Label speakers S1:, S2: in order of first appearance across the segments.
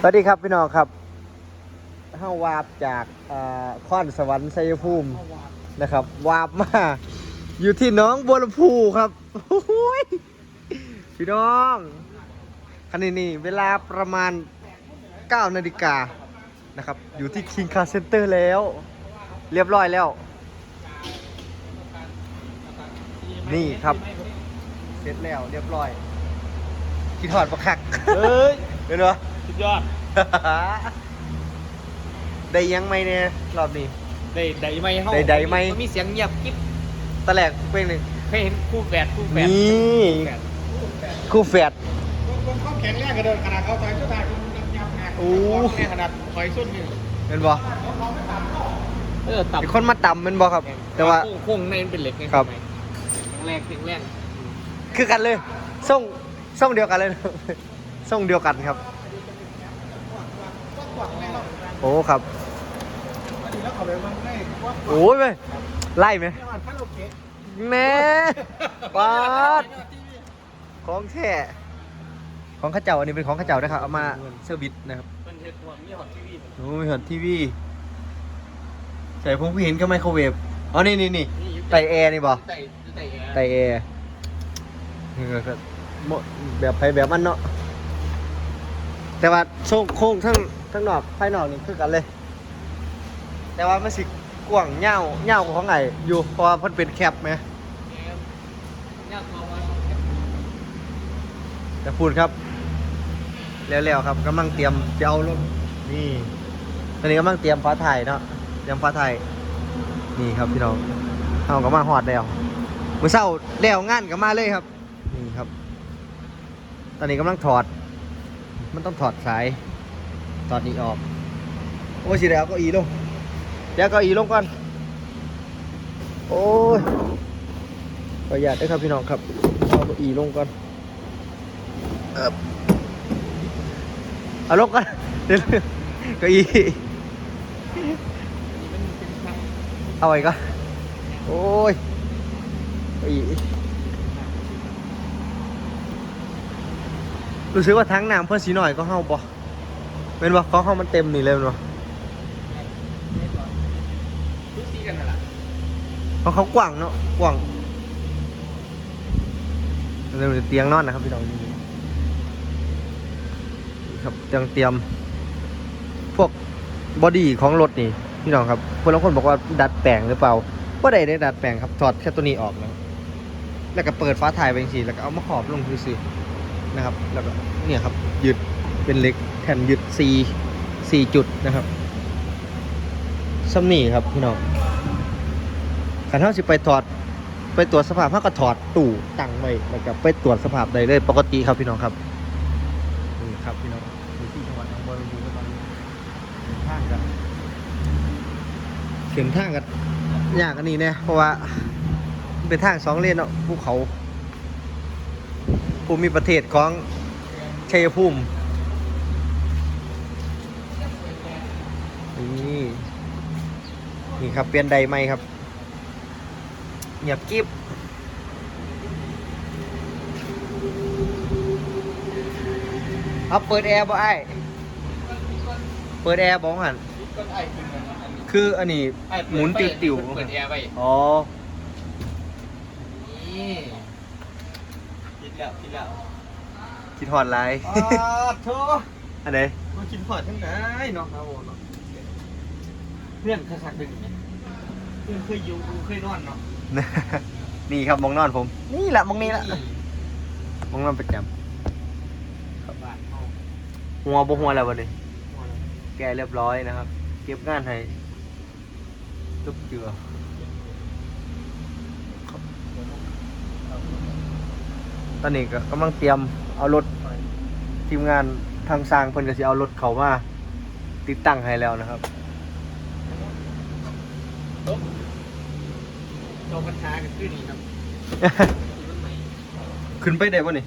S1: สวัสดีครับพี่น้องครับเฮาวาบจากเอ่อข้อนสวรรค์ชัยภูมินะครับ วาบมา อยู่ที่หน้องบัวลำพูครับโอ้โหยพี่น้องคันนี้นี่เวลาประมาณ 9 นาฬิกานะครับ อยู่ที่ King Car Center แล้ว เรียบร้อยแล้ว นี่ครับ เสร็จแล้วเรียบร้อยคิดถอดประคัก
S2: เฮ้ย
S1: เห็นปะ
S2: สุด ยอด
S1: ได้ยังไหมเนี่ยรอบนี้
S2: ได้ได้ไหมเฮา
S1: ได้ได้ไหม
S2: นมีเสียงเงียบกิ๊บ
S1: ตะแหลกเป็นหนึ่ง
S2: เคยเห็นคู่แฝดคู่แฝด
S1: นี่
S2: คู่แฝด
S1: คู่แฝด
S3: เขาแข็งแรงกระเดินขนาดเขาใส่ชุดไทยคุณยับไง
S1: โอ้
S2: แค่ขนาดถอยส้นหนึ่ง
S1: เป็นบ่
S2: เออต่ำ
S1: มีคนมาต่ำเป็นบ่ครับ แต่ว่า
S2: โค้งๆในมันเป็นเหล็กไง
S1: ครับ
S2: แรงแรง
S1: คือกันเลยส่งส่งเดียวกันเลยส่งเดียวกันครับ โอ้ครับ
S3: อันนี้แล้วเขาเลยมันได้ว่า
S1: โอ้ยไปไล่ไหม
S3: ไม่ว่าถ้าเราเก๊ก
S1: แม่ปาดของแท้ของข้าเจ้าอันนี้เป็นของข้าเจ้านะครับเอามาเซอร์วิสนะครับ
S2: เป็นเห็ดหัวมีหอดทีวี
S1: โอ้ยเห็นทีวีใส่ผมเห็นก็ไมโครเวฟอ๋อนี่นี่นี่ไตแอร์นี่บ่
S2: ไต่ไต่แอร์
S1: ไตแอร์นี่ก็คือหมดแบบไผแบบมันเนาะแต่ว่าโค้งโค้ง ทั้งทั้งนอกภายนอกนี่คือกันเลย แต่ว่ามันสิกว้างเงาเง่าของไงอยู่เพราะว่าเพิ่นเป็นแคปไหม
S2: ยากมองว่า
S1: แต่พูดครับ แล้วๆครับกำลังเตรียมจะเอารถนี่ตอนนี้กำลังเตรียมฟ้าถ่ายเนาะเตรียมฟ้าถ่ายนี่ครับพี่น้องเอากำมาหอดแล้วมือเช้าแล้วงานก็มาเลยครับ นี่ครับ ตอนนี้กำลังถอด มันต้องถอดสาย ถอดนี้ออก โอ้ยสิเดี๋ยวเอาเก็อีลงเดี๋ยวเอาเก็อีลงก่อน โอ้ยประหยัดด้วยครับพี่น้องครับเอาเก็อีลงก่อนเอิบเอาลงก่อนเดี๋ยวเก็อี
S2: นี่มันเป็นทาง
S1: เอาไว้ก่อนโอ้ยเก็อีรู้สึกว่าทั้งน้ำเพื่อนสีหน่อยก็เฮาบ่ เป็นบ่ของเฮามันเต็มนี่เลยแม่นบ่
S2: ทุกซีกันนั่นแหละ
S1: ของเขากว้างเนาะกว้างเรื่องเตียงนอนนะครับพี่น้องนี่ครับเตียงเตรียม พวกบอดี้ของรถนี่พี่น้องครับคนละคนบอกว่าดัดแปลงหรือเปล่าว่าได้ได้ดัดแปลงครับถอดแค่ตัวนี้ออกนะแล้วก็เปิดฟ้าถ่ายไปสิแล้วก็เอามาขอบลงคือๆนะครับ แล้วก็เนี่ยครับยึด เป็นเหล็กแผ่นยึด4 4จุดนะครับซัมนี่ครับพี่น้องขันเท่าสิไปถอด ไปตรวจสภาพเขาก็ถอดตู้ตั้งไว้แล้วก็ไปตรวจสภาพได้เลยปกติครับพี่น้องครับนี่ครับพี่น้องอยู่ที่จังหวัดหนองบัวลำพูก็ตอนนี้เข็นทางกันเข็นทางกันยากอันนี้เนี่ยเพราะว่าเป็นทางสองเลนเนาะภูเขาภูมิประเทศของชัยภูมินี่ นี่ครับเปลี่ยนใดไหมครับเงียบกิ๊บเอาเปิดแอร์บ่ไอ้ายเปิดแอร์บ้องหัน
S2: ก็ไอ้ขึ้นกันอันนี้
S1: คืออันนี้
S2: ไอ้
S1: หมุนติวๆ
S2: เปิดแอร์ไว้
S1: อ๋อ
S2: นี่คิดแล้วคิดแล้ว
S1: คิดหอดไร
S2: อ๋อโธ่
S1: อันไหน
S2: มากินพอดทั้งไหนเนาะครับผมเนาะเพื่อนเคยสักดึงเนี่ยเพื่อนเคยอยู่เคยนอนเนาะ
S1: นี่ครับมองนอนผม นี่แหละมองนี้ละมองนอนประจ
S2: บ้านเฮาำ
S1: หัวบ่หัวแล้ววันนี้แกเรียบร้อยนะครับ เก็บงานให้ทุกเจือตอนนี้ก็กำลังเตรียมเอารถทีมงานทางสร้างเพิ่นก็สิเอารถเขามาติดตั้งให้แล้วนะครับ
S2: โตกัญชากันขึ้นนี่ครับมันใหม่
S1: ขึ้นไปได้ป่ะนี่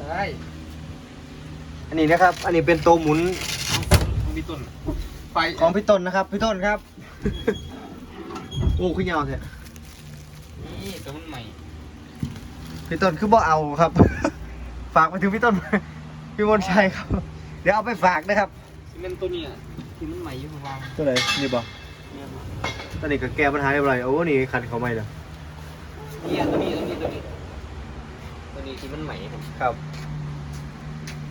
S2: ได้
S1: อันนี้นะครับ อันนี้เป็นตัวหมุน
S2: มีต้นไฟ
S1: ของพี่ต้นนะครับ พี่ต้นครับ โอ้ขึ้นยาวเถอะ
S2: นี่ตัวมันใหม่
S1: พี่ต้นคือบ่เอาครับ ฝากไปถึงพี่ต้นพี่มนชัยครับ เดี๋ยวเอาไปฝากนะครับ
S2: ซีเมนต์ตัวเนี้ที่มันใหม่อยู่ข้างล่าง
S1: ตัวไหนนี่บ่
S2: เนี่ย
S1: ตอนนี้ก็แก้ปัญหาเรียบร้อยโอ้นี่ขัดเขาใหม่เด้อ
S2: เนี่ยตัวนี้ตัวนี้ตัวนี้ตัวนี้ที่มันใหม่ครับ
S1: ครับ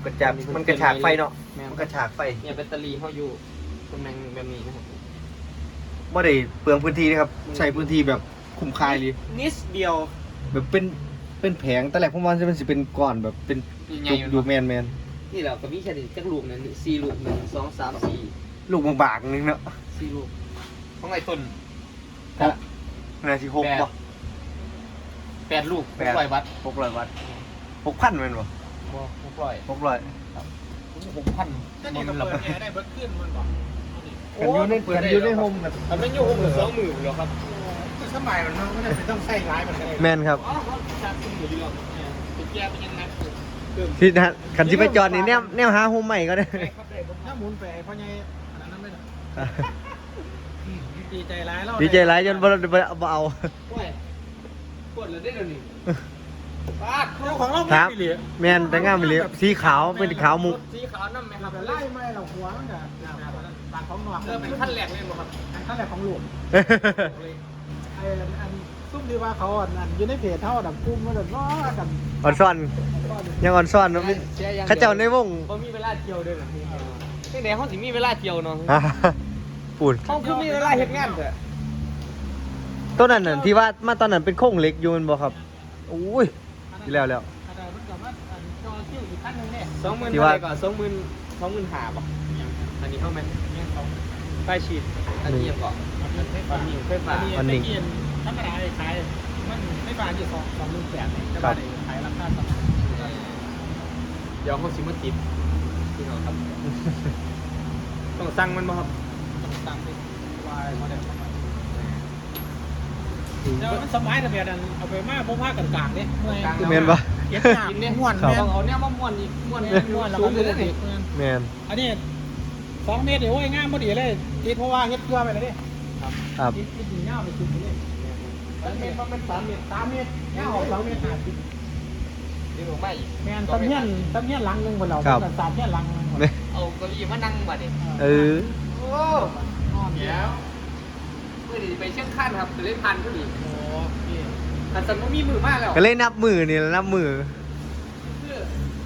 S1: กระจับมันกระฉากไฟเนาะ
S2: แม่
S1: มัน
S2: น
S1: กระฉากไฟ
S2: เนี่ยแบตเตอรี่เขาอยู่ตำแหน่งแบบนี้นะครับ
S1: ไม่ได้เปลืองพื้นที่นะครับ ใช้พื้นที่แบบคุ้มค่าเลย
S2: นิดเดียว
S1: แบบเป็นเป็นแผงแต่แรกผมว่าจะเป็นสิเป็นก้อนแบบเป็น
S2: ใหญ่
S1: จุก
S2: ๆ
S1: อยู่
S2: เนาะ
S1: แมนแมน
S2: นี่แหละก็มีแค่นี้จักลูกหนึงสี่ลูกหนึ่งสองสามสี่
S1: ลูกบางๆนึงเนาะ
S2: สี่ลูก ของไอ้ต้น
S1: หกนาทีหกป่ะ
S2: แปดลูก
S1: แปด
S2: หกร้อยวัตต์
S1: หกร้อยวัตต์หกพันแมันบ่
S2: บ่หกร้อย
S1: หกร้อย
S2: หกพัน
S3: ถ้านี่ก็เปิดแอร์ได้เบิดขึ้นมันบอก
S1: กันอยู่ในกันอยู่ในโฮมแบบ
S2: มันไม่อยู่หกสองหมื่นหรอครับ
S3: คือสมัยมันไม่ได้เป็นต้องใส่ร้ายมันก็ได้
S1: แมนครับ
S2: อ๋อเขาจัดขึ้นอยู่ดีหรอกเนี่ยติดแก้เป็นยังไงเพิ่ม
S1: ที่นะคันที่ไปจอดนี่แนวแนวหาโฮมใหม่ก็ได้
S2: ได้ครับได้ผม
S3: ถ้าหมุนไปพ่อใหญ่อันนั้นไม่ได้ ดีใจร้ายแล้ว
S1: ดีใจร้ายจนบ่บ่บ่เอา
S2: โอ้ยกดเลยได้เดี๋ยวนี้ปาด
S3: เจ้าของเรา
S1: ครับ
S3: ไม่เหลือ
S1: แมนแต่งามไปเลยสีขาวเป็นขาวมุก
S2: สีขาวนั่นไหมครับ
S3: แต่ไล่ไม่เราหัวมันก็ต่างของนอก
S2: เออเป็นขั้นแรกเลยบ่ครับ
S3: อันขั้นแรกของหลวงไอ้อันซุ่มที่ว่าเขาอันอันอยู่ในเพจเท่าดับกุ้มมันแบบน้อดับ
S1: อ่อนซ่อนยังอ่อนซ่อนเนอะเข้าเจ้าในวง
S2: เขามีเวลาเที่ยวด้วยเหรอที่ไหนเขาถึงมีเวลาเที่ยวเนาะ
S1: อ่า ปูน
S2: เขาคือมีเวลาเฮ็ดงานเถอะ
S1: ต้นนั้นน่ะที่ว่ามาตอนนั้นเป็นโค้งเหล็กอยู่แมันบ่ครับอุ้ยที่แล้วแล้ว
S3: แต่มันก็ว่าอันจอคิวอีกขั้นหนึงเนี่ย
S2: สองหมื่น
S1: ที่
S2: เท่า
S1: ว่า
S2: ไหร่ก่อนสองหมื่นสองหมื่นห้าป่ะอันนี้เท่าไหมใต้ชีดอันนี้ยังก่อน
S3: มันไม่
S2: อั
S3: ฟั
S2: น
S3: ง
S2: นี้ไฟฟ้า
S3: อันนี้ตะเกียนธรรมดาขายมันไม่ฟังอยู่สองสองหมื่นแปดเนี่ยจะมาได้ขายราคาต่ำ
S2: เดี๋ยวเขาซิมาติดที่เขาครับ ต้องสั่งมันบ่ครับ
S3: ต้องตั้งเป็นวายโมเดลแล้วมันสมัยทะเบียนอันเอาไปมาพวกผ้ากลางๆเนี่ยเมื่อย
S1: แมนปะ
S3: เก็บหนักม้วน
S1: ครับ
S3: แม่
S2: ต้องเอาเนี่ยมาม้วนอีกม้วน
S3: นม้วนแล้ว
S2: สู
S3: ก็
S2: ง
S3: ดู
S2: เลย
S3: ดิ
S2: นี่
S1: แมน
S3: อันนี้สองเมตรเดี๋ยวโอ้ยง่ามพอดีเลยติดเพราะว่าเฮ็ดเกลือไปเลยดิ
S1: ครับ
S3: ติดติดอยู่เงาไปติดไปเลยสามเมตรมันสามเมตรสามเมตรเงาออกสองเมตรห้าสิบ
S2: เดี๋ยวผมไม่อีก
S3: แมนตำเฮียนตำเฮียนหลังหนึงบนเรา
S1: ครับ
S3: สามเฮียนหลังหนึงหมด
S1: เนี่ย
S2: เอาเก้าอี้มานั่งบัดนี้
S1: เออ
S2: โอ้
S3: นอนเดี๋ยว
S2: เมื่อนี้ไปเชียงคานครับไปเล่นพันก็ดี
S3: โอ้พี่
S2: อันสันว่ามีมือมากแล้ว
S1: ก็เลยนับมือนี่แหละนับมือ
S2: คือ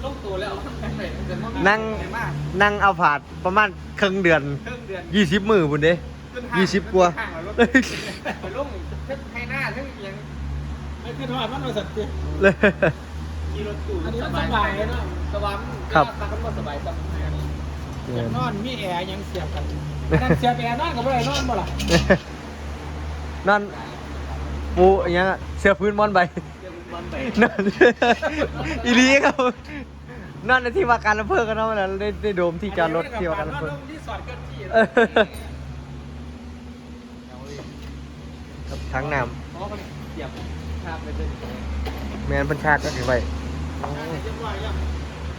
S2: ลงตัวแล้วเอาไปไหนแต่ว่ามี
S1: นั่ง
S2: ไหมาก
S1: นั่งเอาผาดประมาณครึ่งเดือน
S2: ครึ่งเดือน
S1: ยี่สิบมือบุญเด้
S2: ขึ้นห้าง
S1: ยี่สิบกว่า
S2: ขึ้นห้างแล้วรถไปลงเทั้งให้หน้าเทั้งเอียง
S3: ไม่ขึ้นว่ามันบริษัทเตี้ย
S1: เลย
S2: ขี่รถตู้
S3: อันนี้มันสบายเนอะ
S2: สบายมัน
S1: ครับ
S2: เวลาขัมันก็สบายจัง
S3: อยากนอนมีแอร์ยังเสียบกันนั่นเสียบแอร์นอนกับอะไรนอนบ่ล่ะ
S1: นั่นปูอย่างเงี้ยเสื้อพื้นมอนใบ
S2: เดี๋ยวมันไป
S1: นั่นอีลีครับนั่นในที่ว่าการอำเภอกันเนาะนะได้ได้โดมที่จอดรถที่ว่าการอำเภอ
S2: ที่สอดเกินที่
S1: เออครับทั้งน้
S2: เพราะว่ามันเสียบภาพไปเลยำ
S1: แมนพันชาติก็ถือไว้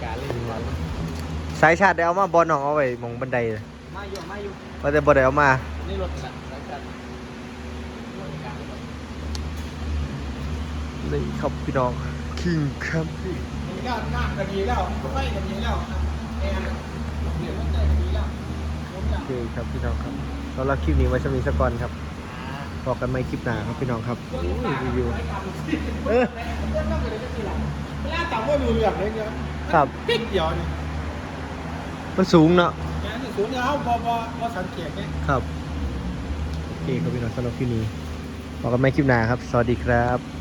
S2: การเล่นบอล
S1: สายชาติได้เอามาบอลน้องเอาไว้หมองบันไดเลย
S2: มาอยู่มาอยู่
S1: ว่าแต่บอได้เอามา
S2: นี่รถสัตว์สัตว์
S1: นี่ครับพี่น้องคิงครับ
S3: มันก็น้ำกระดีแล้วไฟกระดีแล้วแอร์เดี๋ยวมันได้กระดีแล้วผมอยาก
S1: โอเคครับพี่น้องครับแล้วเราคลิปนี้ไว้จะมีสกอนครับบอกกันไม่คลิปหน้าครับพี่น้องครับโอ้ยรีวิวเออ
S3: เวลาจับว่าดูเรื่องเลยเนี่ย
S1: ครับ
S3: ปิ๊กเดียวนี่
S1: มันสูงเนาะ
S3: แกนี่สูงเนี่ยเขาพอพอพอสังเกตเนี่ย
S1: ครับ โอเคครับพี่น้องสำหรับคลิปนี้บอกกันไม่คลิปหน้าครับ สวัสดีครับ